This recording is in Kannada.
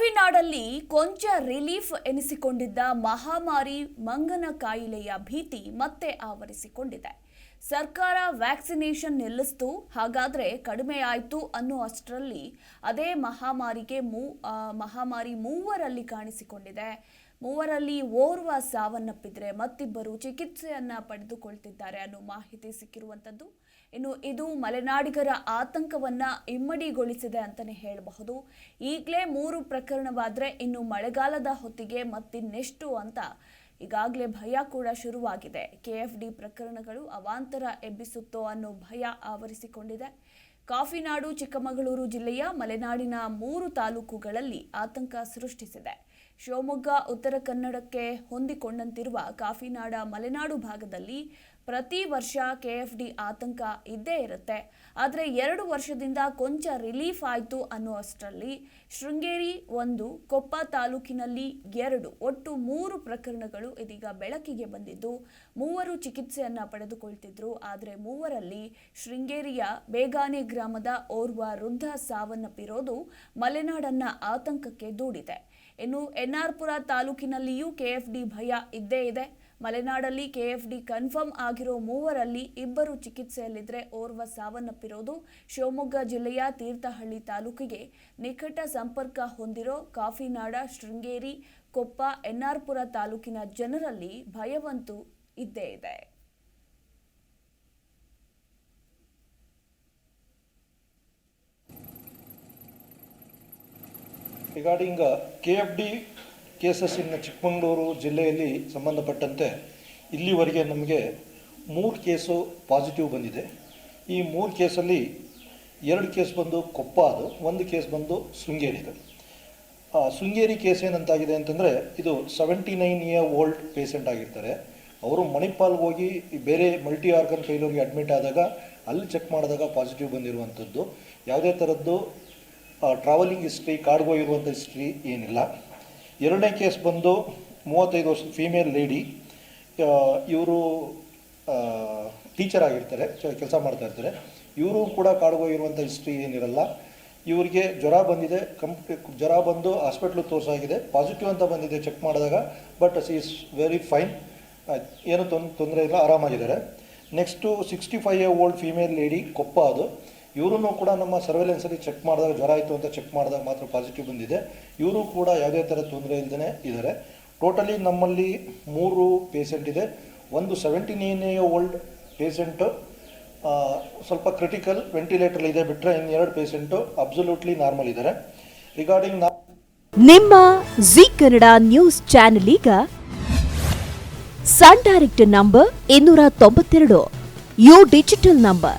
ಕಾಫಿನಾಡಲ್ಲಿ ಕೊಂಚ ರಿಲೀಫ್ ಎನಿಸಿಕೊಂಡಿದ್ದ ಮಹಾಮಾರಿ ಮಂಗನ ಕಾಯಿಲೆಯ ಭೀತಿ ಮತ್ತೆ ಆವರಿಸಿಕೊಂಡಿದೆ. ಸರ್ಕಾರ ವ್ಯಾಕ್ಸಿನೇಷನ್ ನಿಲ್ಲಿಸ್ತು, ಹಾಗಾದರೆ ಕಡಿಮೆ ಆಯಿತು ಅನ್ನೋ ಅಷ್ಟರಲ್ಲಿ ಅದೇ ಮಹಾಮಾರಿಗೆ ಮೂ ಮಹಾಮಾರಿ ಮೂವರಲ್ಲಿ ಕಾಣಿಸಿಕೊಂಡಿದೆ. ಮೂವರಲ್ಲಿ ಓರ್ವ ಸಾವನ್ನಪ್ಪಿದ್ರೆ ಮತ್ತಿಬ್ಬರು ಚಿಕಿತ್ಸೆಯನ್ನ ಪಡೆದುಕೊಳ್ತಿದ್ದಾರೆ ಅನ್ನೋ ಮಾಹಿತಿ ಸಿಕ್ಕಿರುವಂತದ್ದು ಇನ್ನು ಇದು ಮಲೆನಾಡಿಗರ ಆತಂಕವನ್ನ ಇಮ್ಮಡಿಗೊಳಿಸಿದೆ ಅಂತಲೇ ಹೇಳಬಹುದು. ಈಗಲೇ ಮೂರು ಪ್ರಕರಣವಾದ್ರೆ ಇನ್ನು ಮಳೆಗಾಲದ ಹೊತ್ತಿಗೆ ಮತ್ತಿನ್ನೆಷ್ಟು ಅಂತ ಈಗಾಗಲೇ ಭಯ ಕೂಡ ಶುರುವಾಗಿದೆ. ಕೆಎಫ್ಡಿ ಪ್ರಕರಣಗಳು ಅವಾಂತರ ಎಬ್ಬಿಸುತ್ತೋ ಅನ್ನೋ ಭಯ ಆವರಿಸಿಕೊಂಡಿದೆ. ಕಾಫಿನಾಡು ಚಿಕ್ಕಮಗಳೂರು ಜಿಲ್ಲೆಯ ಮಲೆನಾಡಿನ ಮೂರು ತಾಲೂಕುಗಳಲ್ಲಿ ಆತಂಕ ಸೃಷ್ಟಿಸಿದೆ. ಶಿವಮೊಗ್ಗ ಉತ್ತರ ಕನ್ನಡಕ್ಕೆ ಹೊಂದಿಕೊಂಡಂತಿರುವ ಕಾಫಿನಾಡ ಮಲೆನಾಡು ಭಾಗದಲ್ಲಿ ಪ್ರತಿ ವರ್ಷ ಕೆ ಎಫ್ ಡಿ ಆತಂಕ ಇದ್ದೇ ಇರುತ್ತೆ. ಆದರೆ ಎರಡು ವರ್ಷದಿಂದ ಕೊಂಚ ರಿಲೀಫ್ ಆಯಿತು ಅನ್ನುವಷ್ಟರಲ್ಲಿ ಶೃಂಗೇರಿ ಒಂದು, ಕೊಪ್ಪ ತಾಲೂಕಿನಲ್ಲಿ ಎರಡು, ಒಟ್ಟು ಮೂರು ಪ್ರಕರಣಗಳು ಇದೀಗ ಬೆಳಕಿಗೆ ಬಂದಿದ್ದು. ಮೂವರು ಚಿಕಿತ್ಸೆಯನ್ನು ಪಡೆದುಕೊಳ್ತಿದ್ರು. ಆದರೆ ಮೂವರಲ್ಲಿ ಶೃಂಗೇರಿಯ ಬೇಗಾನೆ ಗ್ರಾಮದ ಓರ್ವ ವೃದ್ಧ ಸಾವನ್ನಪ್ಪಿರೋದು ಮಲೆನಾಡನ್ನ ಆತಂಕಕ್ಕೆ ದೂಡಿದೆ. ಇನ್ನು ಎನ್ಆರ್ಪುರ ತಾಲೂಕಿನಲ್ಲಿಯೂ ಕೆಎಫ್ಡಿ ಭಯ ಇದ್ದೇ ಇದೆ. ಮಲೆನಾಡಲ್ಲಿ ಕೆಎಫ್ಡಿ ಕನ್ಫರ್ಮ್ ಆಗಿರೋ ಮೂವರಲ್ಲಿ ಇಬ್ಬರು ಚಿಕಿತ್ಸೆಯಲ್ಲಿದ್ದರೆ ಓರ್ವ ಸಾವನ್ನಪ್ಪಿರೋದು. ಶಿವಮೊಗ್ಗ ಜಿಲ್ಲೆಯ ತೀರ್ಥಹಳ್ಳಿ ತಾಲೂಕಿಗೆ ನಿಕಟ ಸಂಪರ್ಕ ಹೊಂದಿರೋ ಕಾಫಿನಾಡ, ಶೃಂಗೇರಿ, ಕೊಪ್ಪ, ಎನ್ಆರ್ಪುರ ತಾಲೂಕಿನ ಜನರಲ್ಲಿ ಭಯವಂತೂ ಇದ್ದೇ ಇದೆ. ರಿಗಾರ್ಡಿಂಗ್ ಕೆ ಡಿ ಕೇಸಸ್ ಇನ್ನು ಚಿಕ್ಕಮಗಳೂರು ಜಿಲ್ಲೆಯಲ್ಲಿ ಸಂಬಂಧಪಟ್ಟಂತೆ ಇಲ್ಲಿವರೆಗೆ ನಮಗೆ ಮೂರು ಕೇಸು ಪಾಸಿಟಿವ್ ಬಂದಿದೆ. ಈ ಮೂರು ಕೇಸಲ್ಲಿ ಎರಡು ಕೇಸ್ ಬಂದು ಕೊಪ್ಪ ಅದು, ಒಂದು ಕೇಸ್ ಬಂದು ಶೃಂಗೇರಿದು ಶೃಂಗೇರಿ ಕೇಸ್ ಏನಂತಾಗಿದೆ ಅಂತಂದರೆ, ಇದು seventy nine year old patient ಆಗಿರ್ತಾರೆ. ಅವರು ಮಣಿಪಾಲ್ಗೆ ಹೋಗಿ ಬೇರೆ ಮಲ್ಟಿ ಆರ್ಗನ್ ಫೇಲ್ಯೂರ್ಗೆ ಅಡ್ಮಿಟ್ ಆದಾಗ ಅಲ್ಲಿ ಚೆಕ್ ಮಾಡಿದಾಗ ಪಾಸಿಟಿವ್ ಬಂದಿರುವಂಥದ್ದು. ಯಾವುದೇ ಥರದ್ದು ಟ್ರಾವೆಲಿಂಗ್ ಹಿಸ್ಟ್ರಿ ಕಾರ್ಡ್ಗೋಗಿರುವಂಥ ಹಿಸ್ಟ್ರಿ ಏನಿಲ್ಲ. ಎರಡನೇ ಕೇಸ್ ಬಂದು ಮೂವತ್ತೈದು ವರ್ಷದ ಫೀಮೇಲ್ ಲೇಡಿ ಇವರು ಟೀಚರ್ ಆಗಿರ್ತಾರೆ ಕೆಲಸ ಮಾಡ್ತಾ ಇರ್ತಾರೆ. ಇವರು ಕೂಡ ಕಾಡುಗೋಗಿರುವಂಥ ಹಿಸ್ಟ್ರಿ ಏನಿರಲ್ಲ, ಇವರಿಗೆ ಜ್ವರ ಬಂದಿದೆ, ಕಂಪ್, ಜ್ವರ ಬಂದು ಹಾಸ್ಪಿಟ್ಲಿಗೆ ತೋರಿಸಾಗಿದೆ ಪಾಸಿಟಿವ್ ಅಂತ ಬಂದಿದೆ ಚೆಕ್ ಮಾಡಿದಾಗ but she is very fine ಏನು ತೊಂದರೆ ಇಲ್ಲ, ಆರಾಮಾಗಿದ್ದಾರೆ. Next sixty five year old female lady Koppa ಅದು. ಇವರೂ ಕೂಡ ನಮ್ಮ ಸರ್ವೆಲೆನ್ಸಲ್ಲಿ ಚೆಕ್ ಮಾಡಿದಾಗ ಜ್ವರ ಆಯಿತು ಅಂತ ಚೆಕ್ ಮಾಡಿದಾಗ ಮಾತ್ರ ಪಾಸಿಟಿವ್ ಬಂದಿದೆ. ಇವರು ಕೂಡ ಯಾವುದೇ ಥರ ತೊಂದರೆ ಇಲ್ಲದೇ ಇದ್ದಾರೆ ಟೋಟಲಿ ನಮ್ಮಲ್ಲಿ ಮೂರು ಪೇಷಂಟ್ ಇದೆ. ಒಂದು ಸೆವೆಂಟಿ ನೈನ್ ಓಲ್ಡ್ ಪೇಷೆಂಟು ಸ್ವಲ್ಪ ಕ್ರಿಟಿಕಲ್ ವೆಂಟಿಲೇಟರ್ಲಿದೆ ಬಿಟ್ಟರೆ ಇನ್ನು ಎರಡು ಪೇಷೆಂಟು ಅಬ್ಸಲ್ಯೂಟ್ಲಿ ನಾರ್ಮಲ್ ಇದ್ದಾರೆ ರಿಗಾರ್ಡಿಂಗ್ ನಿಮ್ಮ ಜಿ ಕನ್ನಡ ನ್ಯೂಸ್ ಚಾನೆಲ್ ಈಗ ಸನ್ ಡೈರೆಕ್ಟ್ ನಂಬರ್ ಇನ್ನೂರ ತೊಂಬತ್ತೆರಡು. U digital number.